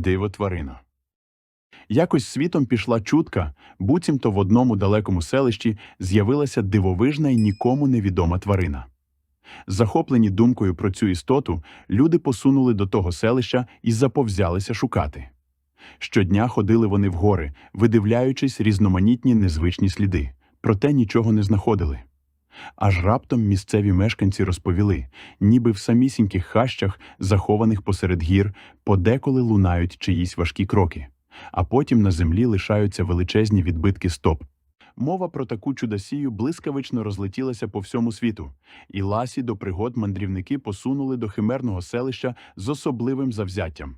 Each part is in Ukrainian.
Диво тварина. Якось світом пішла чутка, буцімто в одному далекому селищі з'явилася дивовижна і нікому невідома тварина. Захоплені думкою про цю істоту, люди посунули до того селища і заповзялися шукати. Щодня ходили вони в гори, видивляючись різноманітні незвичні сліди, проте нічого не знаходили. Аж раптом місцеві мешканці розповіли, ніби в самісіньких хащах, захованих посеред гір, подеколи лунають чиїсь важкі кроки, а потім на землі лишаються величезні відбитки стоп. Мова про таку чудосію блискавично розлетілася по всьому світу, і ласі до пригод мандрівники посунули до химерного селища з особливим завзяттям.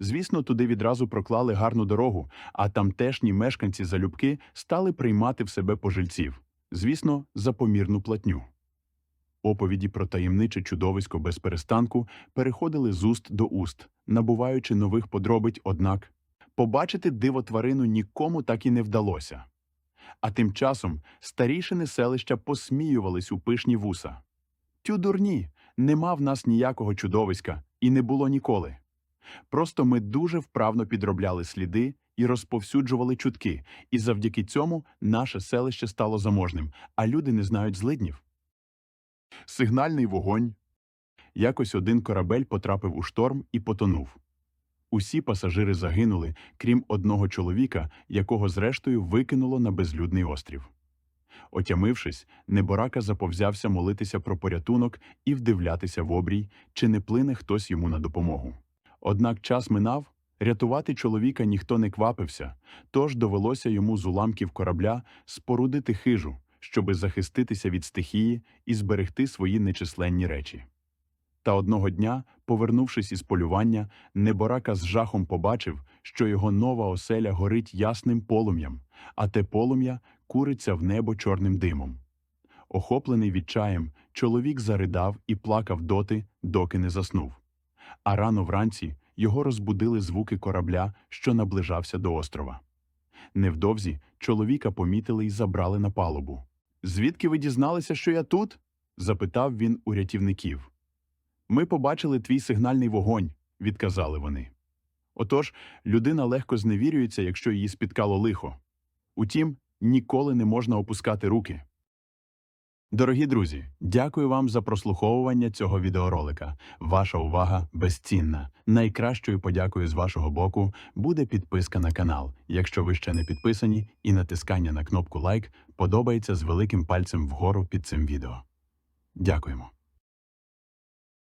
Звісно, туди відразу проклали гарну дорогу, а тамтешні мешканці залюбки стали приймати в себе пожильців, звісно, за помірну платню. Оповіді про таємниче чудовисько без перестанку переходили з уст до уст, набуваючи нових подробиць, однак побачити диво тварину нікому так і не вдалося. А тим часом старішини селища посміювались у пишні вуса. Тю дурні, нема в нас ніякого чудовиська, і не було ніколи. Просто ми дуже вправно підробляли сліди і розповсюджували чутки, і завдяки цьому наше селище стало заможним, а люди не знають злиднів. Сигнальний вогонь. Якось один корабель потрапив у шторм і потонув. Усі пасажири загинули, крім одного чоловіка, якого зрештою викинуло на безлюдний острів. Отямившись, неборака заповзявся молитися про порятунок і вдивлятися в обрій, чи не плине хтось йому на допомогу. Однак час минав, рятувати чоловіка ніхто не квапився, тож довелося йому з уламків корабля спорудити хижу, щоби захиститися від стихії і зберегти свої нечисленні речі. Та одного дня, повернувшись із полювання, неборака з жахом побачив, що його нова оселя горить ясним полум'ям, а те полум'я куриться в небо чорним димом. Охоплений відчаєм, чоловік заридав і плакав доти, доки не заснув. А рано вранці його розбудили звуки корабля, що наближався до острова. Невдовзі чоловіка помітили і забрали на палубу. Звідки ви дізналися, що я тут? запитав він у рятівників. Ми побачили твій сигнальний вогонь, відказали вони. Отож, людина легко зневірюється, якщо її спіткало лихо. Утім, ніколи не можна опускати руки. Дорогі друзі, дякую вам за прослуховування цього відеоролика. Ваша увага безцінна. Найкращою подякою з вашого боку буде підписка на канал, якщо ви ще не підписані, і натискання на кнопку лайк подобається з великим пальцем вгору під цим відео. Дякуємо.